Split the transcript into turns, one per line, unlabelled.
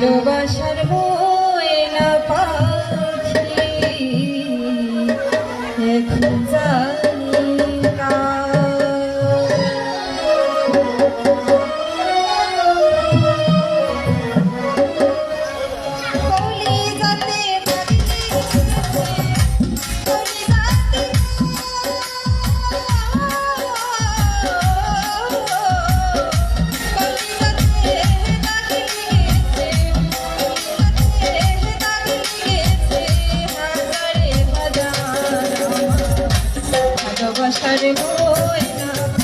ভালোবাসার ভালোবাসার ময়না